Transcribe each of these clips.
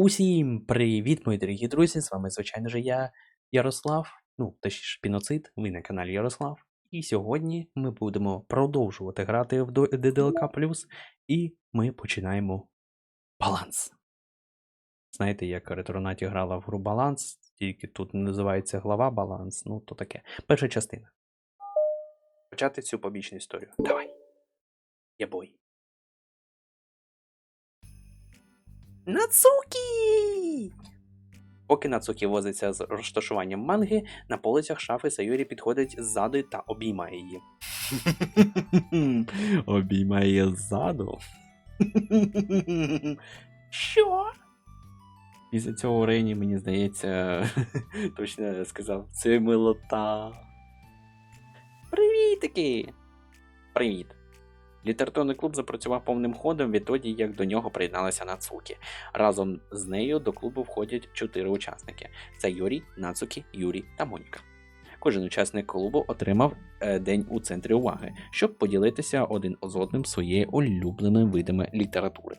Усім привіт, мої дорогі друзі! З вами, звичайно ж, я, Ярослав, ну, точніше, Піноцид, ви на каналі Ярослав. І сьогодні ми будемо продовжувати грати в DDLK і ми починаємо баланс. Знаєте, як Ретронаті грала в гру баланс, тільки тут називається глава баланс, ну то таке. Перша частина. Почати цю побічну історію. Давай. Я бой. Нацукі! Поки Нацукі возиться з розташуванням манги, на полицях шафи Сайорі підходить ззаду та обіймає її. обіймає ззаду. Що? Після цього Рейні, мені здається, точно сказав, це милота. Привітики! Привіт! Літературний клуб запрацював повним ходом відтоді, як до нього приєдналася Нацукі. Разом з нею до клубу входять чотири учасники: це Юрій, Нацукі, Юрій та Моніка. Кожен учасник клубу отримав е, день у центрі уваги, щоб поділитися один з одним своєю улюбленими видами літератури.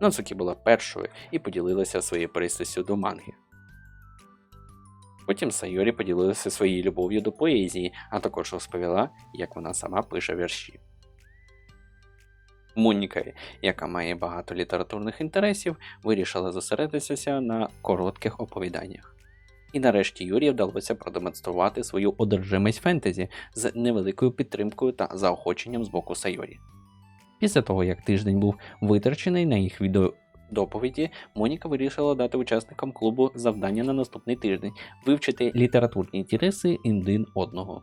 Нацукі була першою і поділилася своєю пристрастю до манги. Потім Сайорі поділилася своєю любов'ю до поезії, а також розповіла, як вона сама пише вірші. Моніка, яка має багато літературних інтересів, вирішила зосередитися на коротких оповіданнях. І нарешті Юрію вдалося продемонструвати свою одержимість фентезі з невеликою підтримкою та заохоченням з боку Сайорі. Після того, як тиждень був витрачений на їх відеодоповіді, Моніка вирішила дати учасникам клубу завдання на наступний тиждень вивчити літературні інтереси один одного.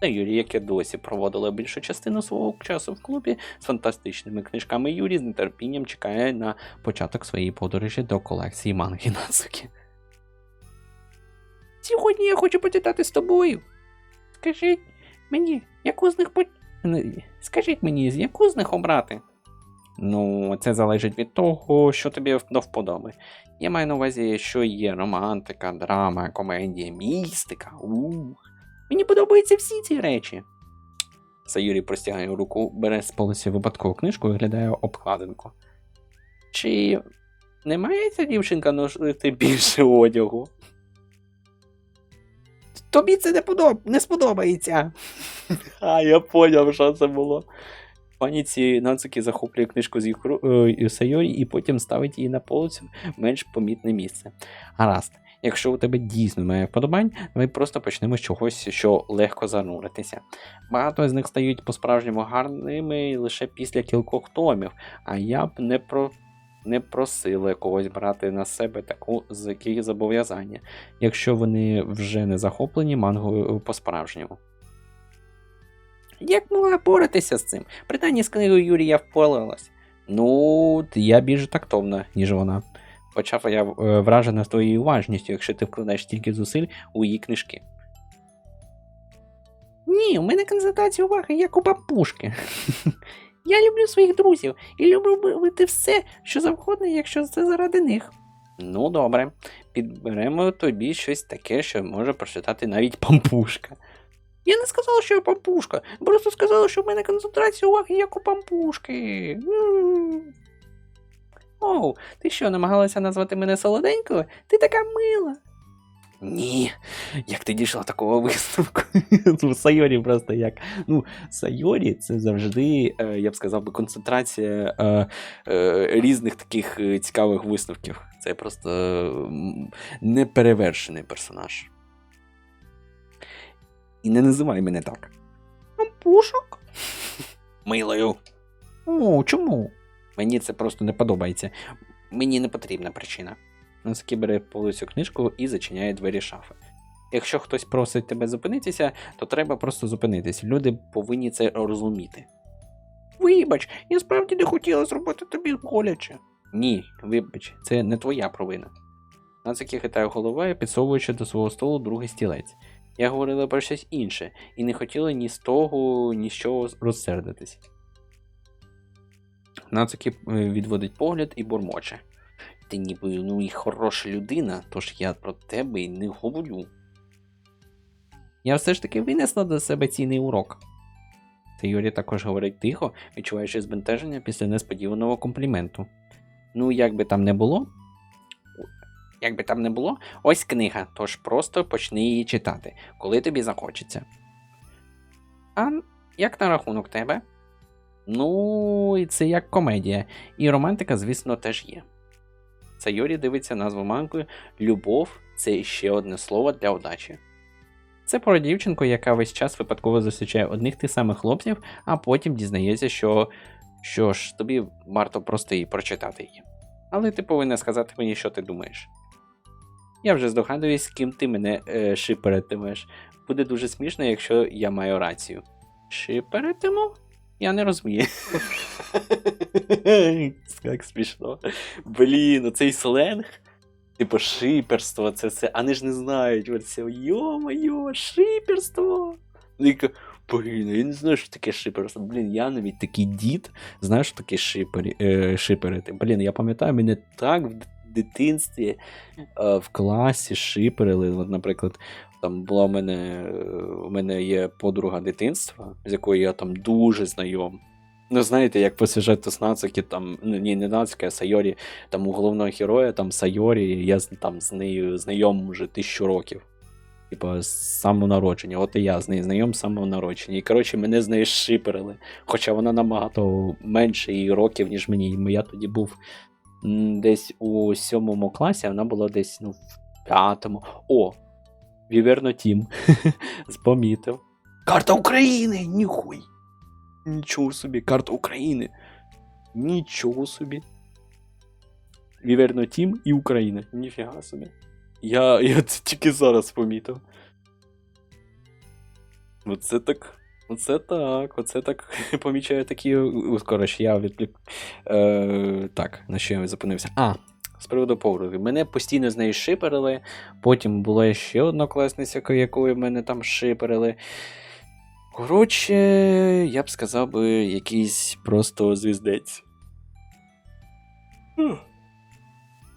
Та Юрій, яке досі проводила більшу частину свого часу в клубі з фантастичними книжками Юрій з нетерпінням чекає на початок своєї подорожі до колекції манги Нацуки. Сьогодні я хочу почитати з тобою. Скажіть мені, яку з них по... Скажіть мені, з яку з них обрати? Ну, це залежить від того, що тобі до вподоби. Я маю на увазі, що є романтика, драма, комедія, містика. Ух. Мені подобаються всі ці речі. Саюрі простягає руку, бере з полиці випадкову книжку і виглядає обкладинку. Чи не має ця дівчинка носити більше одягу? Тобі це не, подоб... не сподобається. А, я поняв, що це було. Паніці Нацуки захоплює книжку з е, Сайорі і потім ставить її на полицю менш помітне місце. Гаразд, якщо у тебе дійсно немає вподобань, ми просто почнемо з чогось, що легко зануритися. Багато з них стають по-справжньому гарними лише після кількох томів, а я б не про. Не просила когось брати на себе таку зобов'язання, якщо вони вже не захоплені мангою по-справжньому. Як могла боратися з цим? Принаймні з книгою Юрія впоралась. Ну, я більш тактовна, ніж вона. Почав я е, вражена твоєю уважністю, якщо ти вкладаєш стільки зусиль у її книжки. Ні, у мене концентрація уваги як у папушки. Я люблю своїх друзів і люблю робити все, що завгодно, якщо це заради них. Ну, добре, підберемо тобі щось таке, що може прочитати навіть пампушка. Я не сказала, що я пампушка. Просто сказала, що в мене концентрація уваги як у пампушки. Оу, ти що, намагалася назвати мене солоденькою? Ти така мила. Ні, як ти дійшла такого висновку? Ну, Сайорі просто як. Ну, Сайорі це завжди, е, я б сказав би, концентрація е, е, різних таких е, цікавих висновків. Це просто неперевершений персонаж. І не називай мене так. Пушок? Милою. О, чому? Мені це просто не подобається. Мені не потрібна причина. Наски бере полицю книжку і зачиняє двері шафи. Якщо хтось просить тебе зупинитися, то треба просто зупинитися. Люди повинні це розуміти. Вибач, я справді не хотіла зробити тобі боляче. Ні, вибач, це не твоя провина. Нацаки хитає головою, підсовуючи до свого столу другий стілець. Я говорила про щось інше і не хотіла ні з того, ні з чого розсердитись. Нацуки е, відводить погляд і бурмоче. Ти ніби ну і хороша людина, тож я про тебе й не говорю. Я все ж таки винесла до себе цінний урок. Та Юрі також говорить тихо, відчуваючи збентеження після несподіваного компліменту. Ну, як би там не було. Як би там не було, ось книга, тож просто почни її читати, коли тобі захочеться. А як на рахунок тебе? Ну, і це як комедія. І романтика, звісно, теж є. Сайорі дивиться на манкою Любов це ще одне слово для удачі. Це про дівчинку, яка весь час випадково зустрічає одних тих самих хлопців, а потім дізнається, що, що ж тобі варто просто її прочитати її. Але ти повинна сказати мені, що ти думаєш. Я вже здогадуюсь, з ким ти мене е, шиперетимеш. Буде дуже смішно, якщо я маю рацію. Шиперетиму? Я не розумію. Як смішно. Блін, оцей сленг. Типу, шиперство, це все. Вони ж не знають. Йо-моє, шиперство. Блін, я не знаю, що таке шиперство. Блін, я навіть такий дід, знаєш, що таке шипері, е, шиперити. Блін, я пам'ятаю, мене так в дитинстві е, в класі шиперили. Наприклад, там була в мене, у мене є подруга дитинства, з якою я там дуже знайом. Ну, знаєте, як по сюжету з Нацуки, там, ну, ні, не Нацуки, а Сайорі, там у головного героя, там Сайорі, я там з нею знайом вже тисячу років. Типа, з самого народження. От і я з нею знайом з самого народження. І коротше, мене з нею шиперили. Хоча вона набагато менше її років, ніж мені. Я тоді був десь у сьомому класі, вона була десь ну, в п'ятому. О! Віверно Тім. Спомітив. Карта України! Ніхуй! Нічого собі, карта України. Нічого собі. Віверно Тім і Україна. Ніфіга собі. Я, я це тільки зараз помітив. Оце так. Оце так, оце так помічаю такі. Коротше, я відплік. Е, так, на що я зупинився? А, з приводу подруги. Мене постійно з нею шиперили. Потім була ще одна класниця, якою мене там шиперили. Коротше, я б сказав би якийсь просто звіздець. Хм.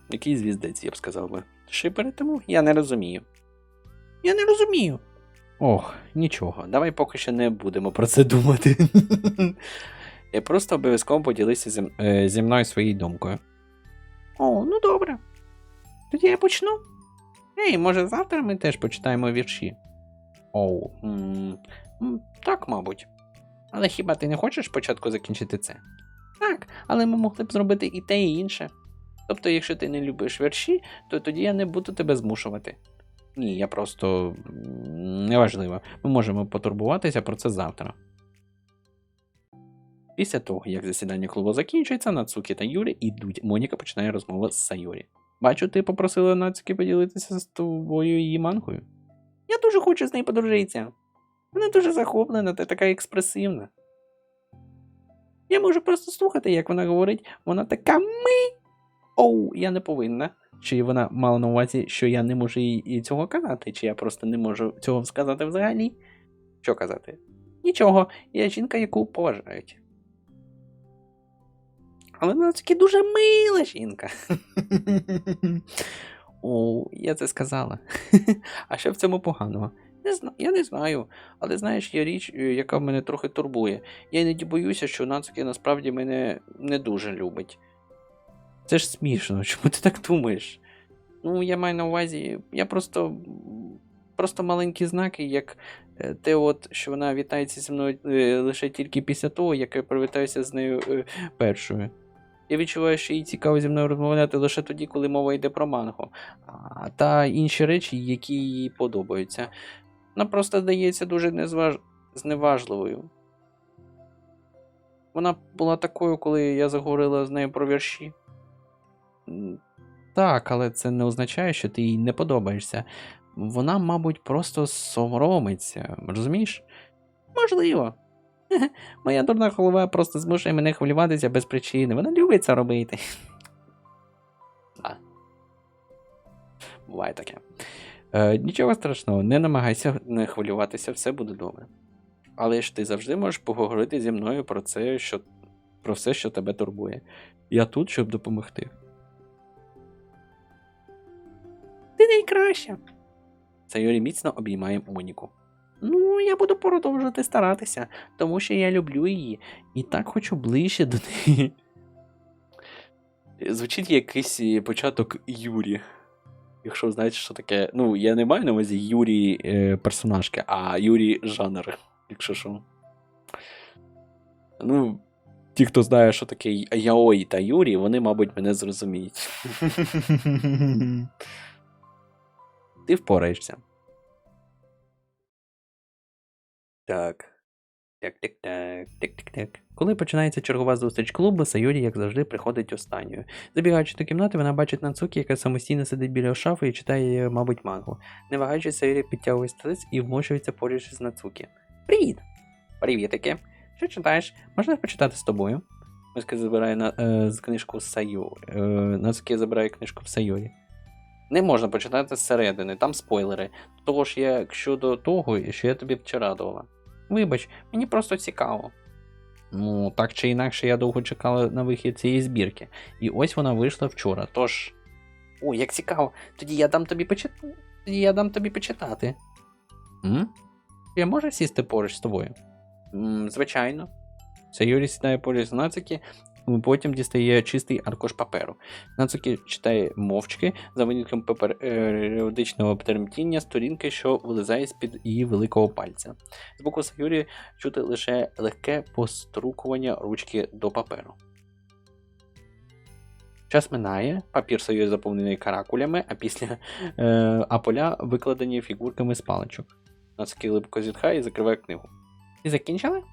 Який звіздець, я б сказав би. Шипери тому я не розумію. Я не розумію. Ох, нічого, давай поки що не будемо про це думати. Я просто обов'язково поділися зі, е, зі мною своєю думкою. О, ну добре. Тоді я почну. Ей, може завтра ми теж почитаємо вірші. Оу. м, м, Так, мабуть. Але хіба ти не хочеш спочатку закінчити це? Так, але ми могли б зробити і те, і інше. Тобто, якщо ти не любиш вірші, то тоді я не буду тебе змушувати. Ні, я просто неважливо. Ми можемо потурбуватися про це завтра. Після того, як засідання клубу закінчується, Нацуки та Юрі ідуть. Моніка починає розмову з Сайорі. Бачу, ти попросила Нацуки поділитися з тобою її манкою. Я дуже хочу з нею подружитися. Вона дуже захоплена та така експресивна. Я можу просто слухати, як вона говорить, вона така ми. Оу, я не повинна. Чи вона мала на увазі, що я не можу їй їй цього казати, чи я просто не можу цього сказати взагалі? Що казати? Нічого, я жінка, яку поважають. Але вона таки дуже мила жінка. О, я це сказала. А що в цьому поганого? Не зна... Я не знаю. Але знаєш, є річ, е, яка мене трохи турбує. Я іноді боюся, що Нацуки насправді мене не дуже любить. Це ж смішно, чому ти так думаєш? Ну, я маю на увазі, я просто. Просто маленькі знаки, як е, те, от, що вона вітається зі мною е, лише тільки після того, як я привітаюся з нею е, першою. Я відчуваю, що їй цікаво зі мною розмовляти лише тоді, коли мова йде про манго, та інші речі, які їй подобаються. Вона просто здається дуже незваж... зневажливою. Вона була такою, коли я заговорила з нею про вірші. Так, але це не означає, що ти їй не подобаєшся. Вона, мабуть, просто соромиться, розумієш? Можливо. Моя дурна голова просто змушує мене хвилюватися без причини. Вона любить це робити. А. Буває таке. Е, нічого страшного, не намагайся не хвилюватися, все буде добре. Але ж ти завжди можеш поговорити зі мною про це, що... про все, що тебе турбує. Я тут, щоб допомогти. Найкраща. Сайорі міцно обіймає Моніку. Ну, я буду продовжувати старатися, тому що я люблю її і так хочу ближче до неї. Звучить якийсь е, початок Юрі. Якщо знаєте, що таке. Ну, я не маю на увазі Юрій е, персонажки, а Юрій жанр, якщо що. Ну, ті, хто знає, що таке Яой та Юрій, вони, мабуть, мене зрозуміють. Ти впораєшся. Так. Так, так, так, так, так, так. Коли починається чергова зустріч клубу, Сайорі, як завжди, приходить останньою. Забігаючи до кімнати, вона бачить Нацукі, яка самостійно сидить біля шафи і читає, мабуть, мангу. Не вагаючись, Сайорі підтягує стілець і вмощується поруч з Нацукі. Привіт! Привітики! Що читаєш? Можна почитати з тобою? Нацукі забирає на, е, з книжку Сайо. Е, Нацукі забирає книжку в Сайорі. Не можна почитати зсередини, там спойлери. Того ж як щодо того, що я тобі вчора давала. Вибач, мені просто цікаво. Ну, так чи інакше, я довго чекала на вихід цієї збірки. І ось вона вийшла вчора. Тож. О, як цікаво. Тоді я дам тобі почитати. Тоді я дам тобі почитати. М? Я можу сісти поруч з тобою? М, звичайно. Це Юрій сідає поруч з Нацики, потім дістає чистий аркуш паперу. Нацуки читає мовчки за винятком папер... е, періодичного тремтіння сторінки, що вилизає з-під її великого пальця. З боку Сайорі чути лише легке пострукування ручки до паперу. Час минає, папір Сайорі заповнений каракулями, а після е, а поля викладені фігурками з паличок. Нацуки глибоко зітхає і закриває книгу. Ти закінчили?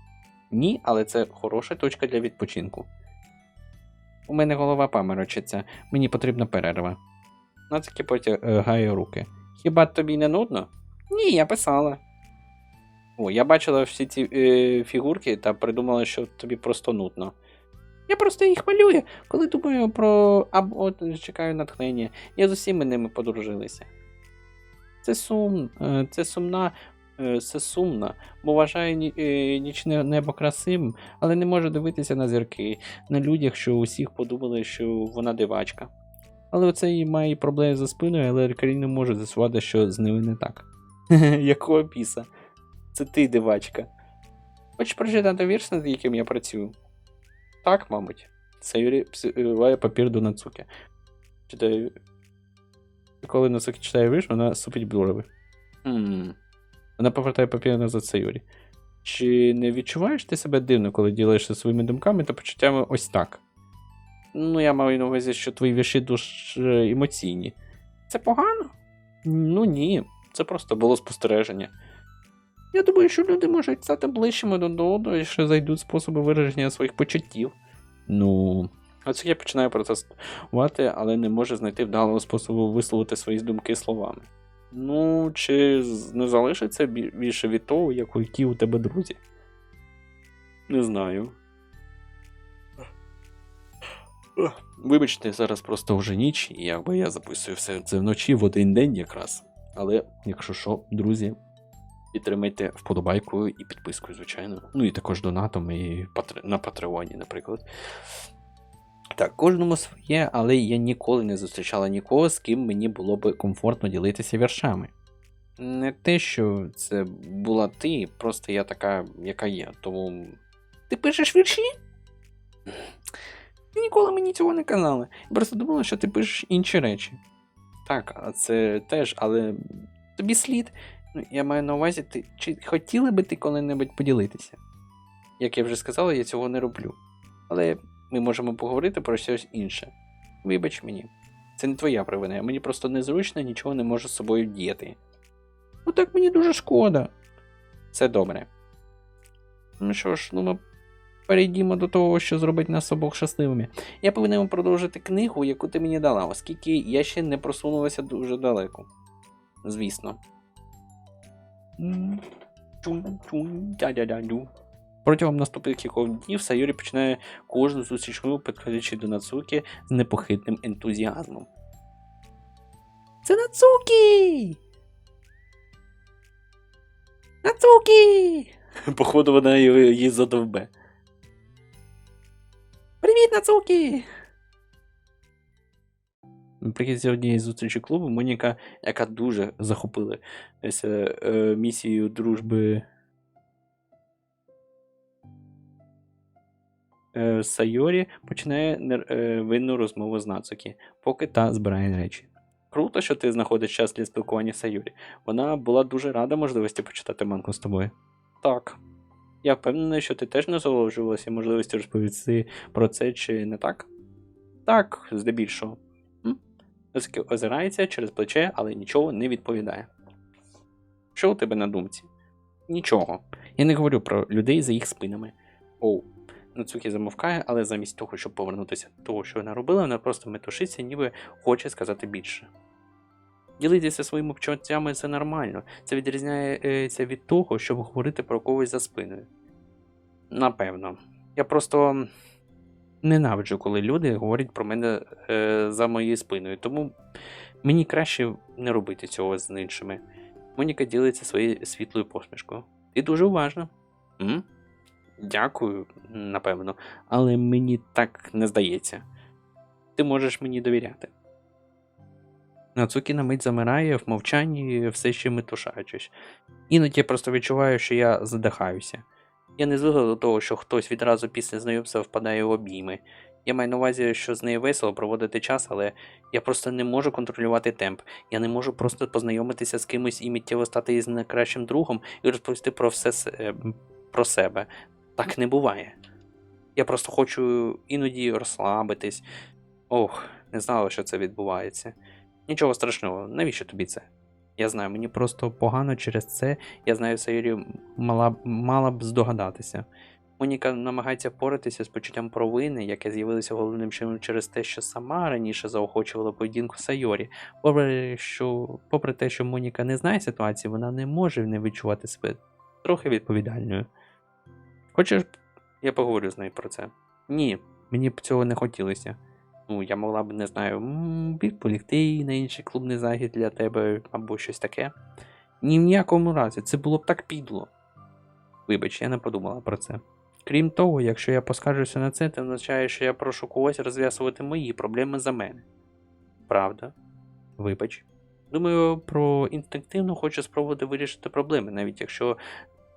Ні, але це хороша точка для відпочинку. У мене голова паморочиться, мені потрібна перерва. Нацики потягає руки. Хіба тобі не нудно? Ні, я писала. О, я бачила всі ці е, фігурки та придумала, що тобі просто нудно. Я просто їх малюю, коли думаю про або от, чекаю натхнення. Я з усіма ними подружилася. Це сум, е, це сумна, це сумно, бо вважаю ні- е, нічне небо красивим, але не можу дивитися на зірки, на людях, що усіх подумали, що вона дивачка. Але оце і має проблеми за спиною, але лікарі не можуть з'ясувати, що з ними не так. Якого піса? Це ти дивачка. Хочеш прочитати вірш, над яким я працюю? Так, мабуть. Сайорі псиває папір до Нацуки. Читає. Коли Нацуки читає вірш, вона супить брови. Хм. Вона повертає папір назад Сайорі. Чи не відчуваєш ти себе дивно, коли ділишся своїми думками та почуттями ось так? Ну, я маю на увазі, що твої вірші дуже емоційні. Це погано? Ну ні, це просто було спостереження. Я думаю, що люди можуть стати ближчими до одного, якщо зайдуть способи вираження своїх почуттів. Ну, оце я починаю протестувати, але не можу знайти вдалого способу висловити свої думки словами. Ну, чи не залишиться більше від того, як які у тебе друзі? Не знаю. Вибачте, зараз просто вже ніч, і якби я записую все це вночі в один день якраз. Але, якщо що, друзі, підтримайте вподобайкою і підпискою, звичайно. Ну і також донатом і на Патреоні, наприклад. Так, кожному своє, але я ніколи не зустрічала нікого, з ким мені було би комфортно ділитися віршами. Не те, що це була ти, просто я така, яка є. Тому. Ти пишеш вірші? Ти ніколи мені цього не казала. Я просто думала, що ти пишеш інші речі. Так, а це теж, але тобі слід. Ну, я маю на увазі, ти чи хотіла би ти коли-небудь поділитися? Як я вже сказала, я цього не роблю. Але ми можемо поговорити про щось інше. Вибач мені, це не твоя провина, мені просто незручно нічого не можу з собою діяти. Ну так мені дуже шкода. Це добре. Ну що ж, ну ми перейдімо до того, що зробить нас обох щасливими. Я повинен продовжити книгу, яку ти мені дала, оскільки я ще не просунулася дуже далеко. Звісно. Чум-чум, дя-дя-дя-дю. Протягом наступних кількох днів Сайорі починає кожну зустріч клубу, підходячи до Нацуки з непохитним ентузіазмом. Це Нацукі! Нацукі! Походу, вона її її задовбе. Привіт, Нацукі! Наприкінці однієї зустрічі клубу Моніка, яка дуже захопилася е, місією дружби Сайорі починає е, винну розмову з Нацукі, поки та збирає речі. Круто, що ти знаходиш час для спілкування з Сайорі. Вона була дуже рада можливості почитати манку з тобою. Так. Я впевнений, що ти теж насолоджувалася можливістю розповісти про це чи не так? Так, здебільшого. М? Озирається через плече, але нічого не відповідає. Що у тебе на думці? Нічого. Я не говорю про людей за їх спинами. Оу. Нацукі замовкає, але замість того, щоб повернутися до того, що вона робила, вона просто метушиться, ніби хоче сказати більше. Ділитися своїми почуттями це нормально. Це відрізняється від того, щоб говорити про когось за спиною. Напевно. Я просто ненавиджу, коли люди говорять про мене е, за моєю спиною, тому мені краще не робити цього з іншими. Моніка ділиться своєю світлою посмішкою. Ти дуже уважна. М? Дякую, напевно, але мені так не здається. Ти можеш мені довіряти. Нацукі на мить замирає в мовчанні, все ще метушаючись. Іноді я просто відчуваю, що я задихаюся. Я не звикла до того, що хтось відразу після знайомства впадає в обійми. Я маю на увазі, що з нею весело проводити час, але я просто не можу контролювати темп. Я не можу просто познайомитися з кимось і миттєво стати із найкращим другом і розповісти про все про себе. Так не буває. Я просто хочу іноді розслабитись. Ох, не знала, що це відбувається. Нічого страшного, навіщо тобі це? Я знаю, мені просто погано через це, я знаю, Сайорі мала, мала б здогадатися. Моніка намагається впоратися з почуттям провини, яке з'явилося головним чином через те, що сама раніше заохочувала поведінку Сайорі. Попри, що, попри те, що Моніка не знає ситуації, вона не може не відчувати себе трохи відповідальною. Хочеш, я поговорю з нею про це? Ні, мені б цього не хотілося. Ну, я могла б, не знаю, м, відполігти на інший клубний захід для тебе або щось таке. Ні в ніякому разі, це було б так підло. Вибач, я не подумала про це. Крім того, якщо я поскаржуся на це, це означає, що я прошу когось розв'язувати мої проблеми за мене. Правда? Вибач. Думаю, про інстинктивно хочу спробувати вирішити проблеми, навіть якщо,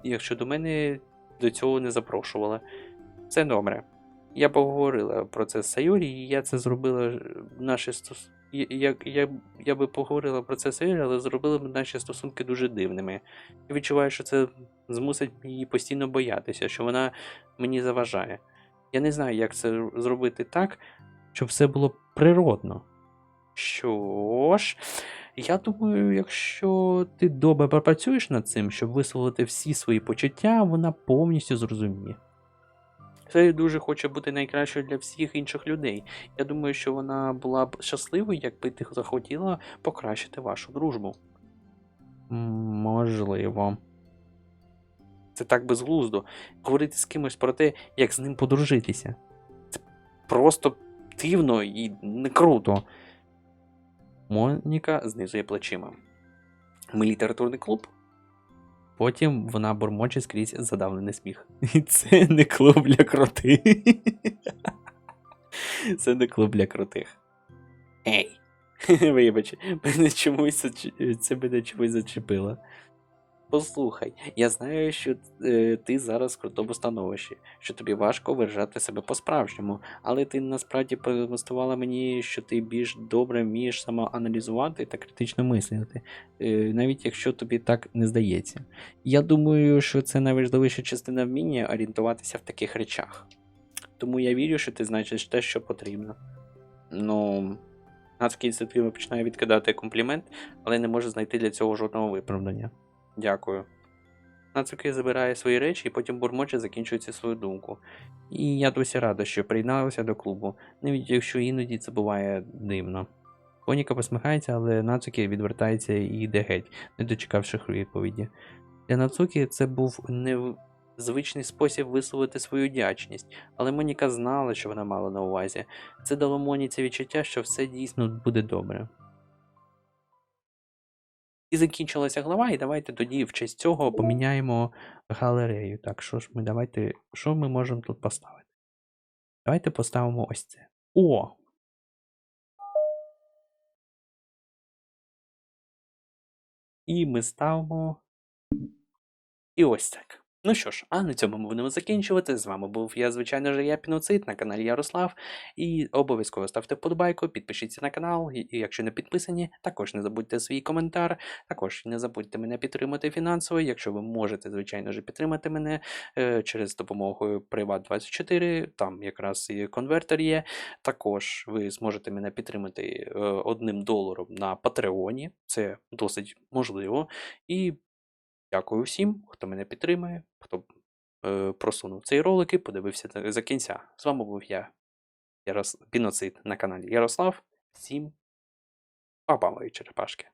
якщо до мене до цього не запрошували. Це добре. Я поговорила про це з Сайорі, і я це зробила е, наші стос... я, я, я, би поговорила про це Сайорі, але зробила б наші стосунки дуже дивними. Я відчуваю, що це змусить її постійно боятися, що вона мені заважає. Я не знаю, як це зробити так, щоб все було природно. Що ж, я думаю, якщо ти добре попрацюєш над цим, щоб висловити всі свої почуття, вона повністю зрозуміє. Це дуже хоче бути найкращою для всіх інших людей. Я думаю, що вона була б щасливою, якби ти захотіла покращити вашу дружбу. Можливо. Це так безглуздо. Говорити з кимось про те, як з ним подружитися. Це просто дивно і не круто. Моніка знизує плечима. Ми літературний клуб. Потім вона бурмоче скрізь задавлений сміх. І це не клуб для крутих. Це не клуб для крутих. Ей! Вибач, мене чомусь це мене чомусь зачепило. Послухай, я знаю, що е, ти зараз в крутому становищі, що тобі важко виражати себе по-справжньому, але ти насправді продемонструвала мені, що ти більш добре вмієш самоаналізувати та критично мислити, е, навіть якщо тобі так не здається. Я думаю, що це найважливіша частина вміння орієнтуватися в таких речах. Тому я вірю, що ти знаєш те, що потрібно. Ну, Нацький інстинктивно починає відкидати комплімент, але не може знайти для цього жодного виправдання. Дякую. Нацуки забирає свої речі і потім бурмоче закінчується свою думку. І я досі рада, що приєдналася до клубу, навіть якщо іноді це буває дивно. Поніка посміхається, але Нацуки відвертається і йде геть, не дочекавши відповіді. Для Нацуки це був незвичний спосіб висловити свою вдячність, але Моніка знала, що вона мала на увазі. Це дало Моніці відчуття, що все дійсно буде добре. І закінчилася глава, і давайте тоді в честь цього поміняємо галерею. Так, що ж ми давайте. Що ми можемо тут поставити? Давайте поставимо ось це. О! І ми ставимо. І ось так. Ну що ж, а на цьому ми будемо закінчувати. З вами був я, звичайно ж, я Піноцид на каналі Ярослав. І обов'язково ставте вподобайку, підпишіться на канал. І, якщо не підписані, також не забудьте свій коментар. Також не забудьте мене підтримати фінансово. Якщо ви можете, звичайно ж, підтримати мене е, через допомогою Privat24, там якраз і конвертер є. Також ви зможете мене підтримати е, одним доларом на Патреоні. Це досить можливо. І дякую всім, хто мене підтримує, хто е, просунув цей ролик і подивився за кінця. З вами був я, Ярос... Піноцид на каналі Ярослав. Всім па-па, мої черепашки.